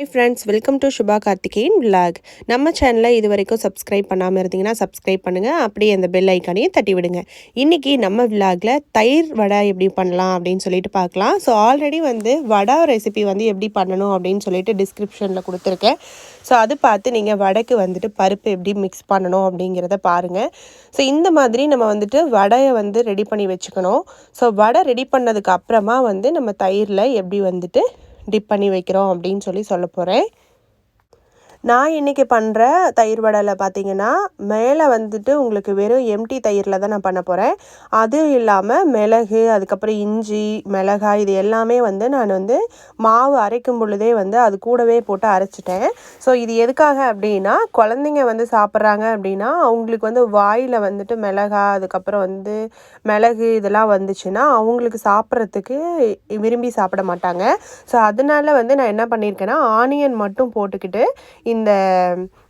Hi friends welcome to Subha Karthikeyan vlog நம்ம சேனலை இது வரைக்கும் சப்ஸ்கிரைப் பண்ணாமல் இருந்தீங்கன்னா சப்ஸ்கிரைப் பண்ணுங்கள் அப்படியே அந்த பெல் ஐக்கானையும் தட்டி விடுங்க. இன்றைக்கி நம்ம விலாகில் தயிர் வடை எப்படி பண்ணலாம் அப்படின்னு சொல்லிட்டு பார்க்கலாம். ஸோ ஆல்ரெடி வந்து வடை ரெசிபி வந்து எப்படி பண்ணணும் அப்படின்னு சொல்லிட்டு டிஸ்கிரிப்ஷனில் கொடுத்துருக்கேன். ஸோ அது பார்த்து நீங்கள் வடைக்கு வந்துட்டு பருப்பு எப்படி மிக்ஸ் பண்ணணும் அப்படிங்கிறத பாருங்கள் ஸோ இந்த மாதிரி நம்ம வந்துட்டு வடையை வந்து ரெடி பண்ணி வச்சுக்கணும். ஸோ வடை ரெடி பண்ணதுக்கு அப்புறமா வந்து நம்ம தயிரில் எப்படி வந்துட்டு டிப் பண்ணி வைக்கிறோம் அப்படின்னு சொல்லி சொல்ல போகிறேன் நான் இன்றைக்கி பண்ணுற தயிர் வடையில் பார்த்தீங்கன்னா மேலே வந்துட்டு உங்களுக்கு வெறும் எம்டி தயிரில் தான் நான் பண்ண போகிறேன் அதுவும் இல்லாமல் மிளகு அதுக்கப்புறம் இஞ்சி மிளகாய் இது எல்லாமே வந்து நான் வந்து மாவு அரைக்கும் பொழுதே வந்து அது கூடவே போட்டு அரைச்சிட்டேன். ஸோ இது எதுக்காக அப்படின்னா குழந்தைங்க வந்து சாப்பிட்றாங்க அப்படின்னா அவங்களுக்கு வந்து வாயில் வந்துட்டு மிளகா அதுக்கப்புறம் வந்து மிளகு இதெல்லாம் வந்துச்சுன்னா அவங்களுக்கு சாப்பிட்றதுக்கு விரும்பி சாப்பிட மாட்டாங்க. ஸோ அதனால வந்து நான் என்ன பண்ணியிருக்கேன்னா ஆனியன் மட்டும் போட்டுக்கிட்டு இந்த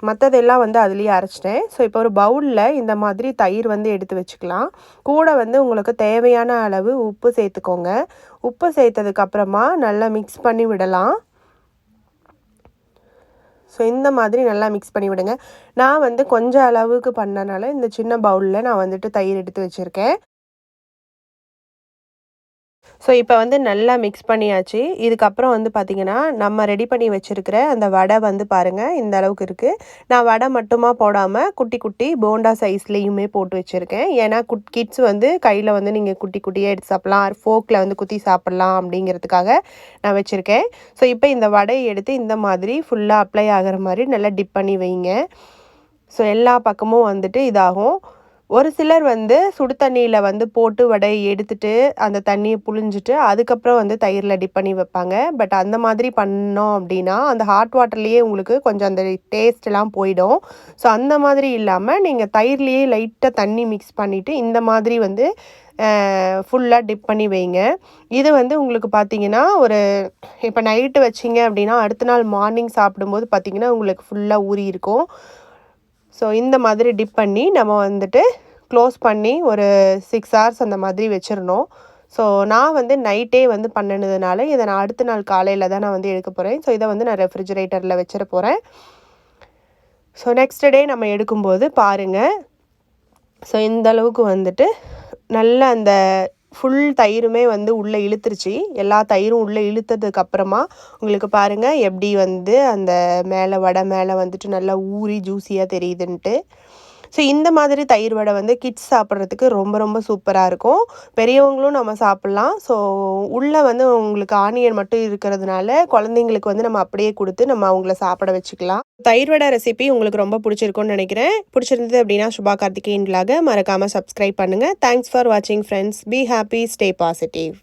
மற்றதெல்லாம் வந்து அதுலேயே அரைச்சிட்டேன். ஸோ இப்போ ஒரு பவுலில் இந்த மாதிரி தயிர் வந்து எடுத்து வச்சுக்கலாம். கூட வந்து உங்களுக்கு தேவையான அளவு உப்பு சேர்த்துக்கோங்க. உப்பு சேர்த்ததுக்கப்புறமா நல்லா மிக்ஸ் பண்ணி விடலாம். ஸோ இந்த மாதிரி நல்லா மிக்ஸ் பண்ணி விடுங்க. நான் வந்து கொஞ்சம் அளவுக்கு பண்ணனால இந்த சின்ன பவுலில் நான் வந்துட்டு தயிர் எடுத்து வச்சுருக்கேன். ஸோ இப்போ வந்து நல்லா மிக்ஸ் பண்ணியாச்சு. இதுக்கப்புறம் வந்து பார்த்திங்கன்னா நம்ம ரெடி பண்ணி வச்சுருக்கிற அந்த வடை வந்து பாருங்கள் இந்த அளவுக்கு இருக்குது நான் வடை மட்டுமா போடாமல் குட்டி குட்டி போண்டா சைஸ்லேயுமே போட்டு வச்சுருக்கேன். ஏன்னா குட் கிட்ஸ் வந்து கையில் வந்து நீங்கள் குட்டி குட்டியாக எடுத்து சாப்பிட்லாம் ஃபோக்கில் வந்து குத்தி சாப்பிட்லாம் அப்படிங்கிறதுக்காக நான் வச்சுருக்கேன். ஸோ இப்போ இந்த வடையை எடுத்து இந்த மாதிரி ஃபுல்லாக அப்ளை ஆகிற மாதிரி நல்லா டிப் பண்ணி வைங்க. ஸோ எல்லா பக்கமும் வந்துட்டு இதாகும். ஒரு சிலர் வந்து சுடு தண்ணியில் வந்து போட்டு வடையை எடுத்துட்டு அந்த தண்ணியை புழிஞ்சிட்டு அதுக்கப்புறம் வந்து தயிரில் டிப் பண்ணி வைப்பாங்க. பட் அந்த மாதிரி பண்ணோம் அப்படின்னா அந்த ஹாட் வாட்டர்லேயே உங்களுக்கு கொஞ்சம் அந்த டேஸ்ட்லாம் போயிடும். ஸோ அந்த மாதிரி இல்லாமல் நீங்கள் தயிர்லேயே லைட்டாக தண்ணி மிக்ஸ் பண்ணிவிட்டு இந்த மாதிரி வந்து ஃபுல்லாக டிப் பண்ணி வைங்க. இது வந்து உங்களுக்கு பார்த்தீங்கன்னா ஒரு இப்போ நைட்டு வச்சிங்க அப்படின்னா அடுத்த நாள் மார்னிங் சாப்பிடும்போது பார்த்தீங்கன்னா உங்களுக்கு ஃபுல்லாக ஊறி இருக்கும். ஸோ இந்த மாதிரி டிப் பண்ணி நம்ம வந்துட்டு க்ளோஸ் பண்ணி ஒரு சிக்ஸ் ஹவர்ஸ் அந்த மாதிரி வச்சிடணும் ஸோ நான் வந்து நைட்டே வந்து பண்ணினதுனால இதை நான் அடுத்த நாள் காலையில் தான் நான் வந்து எடுக்க போகிறேன் ஸோ இதை வந்து நான் ரெஃப்ரிஜரேட்டரில் வச்சிட போகிறேன் ஸோ நெக்ஸ்ட் டே நம்ம எடுக்கும்போது பாருங்கள் ஸோ இந்த அளவுக்கு வந்துட்டு நல்ல அந்த ஃபுல் தயிருமே வந்து உள்ளே இழுத்துருச்சு. எல்லா தயிரும் உள்ளே இழுத்ததுக்கு அப்புறமா உங்களுக்கு பாருங்கள் எப்படி வந்து அந்த மேலே வடை மேலே வந்துட்டு நல்லா ஊறி ஜூஸியாக தெரியுதுன்ட்டு. ஸோ இந்த மாதிரி தயிர் வடை வந்து கிட்ஸ் சாப்பிட்றதுக்கு ரொம்ப ரொம்ப சூப்பராக இருக்கும். பெரியவங்களும் நம்ம சாப்பிட்லாம். ஸோ உள்ளே வந்து உங்களுக்கு ஆனியன் மட்டும் இருக்கிறதுனால குழந்தைங்களுக்கு வந்து நம்ம அப்படியே கொடுத்து நம்ம அவங்கள சாப்பிட வச்சுக்கலாம். தயிர் வடை ரெசிபி உங்களுக்கு ரொம்ப பிடிச்சிருக்கும்னு நினைக்கிறேன். பிடிச்சிருந்தது அப்படின்னா சுபா கார்த்திகேயன் மறக்காமல் சப்ஸ்கிரைப் பண்ணுங்கள் தேங்க்ஸ் ஃபார் வாட்சிங் friends be happy stay positive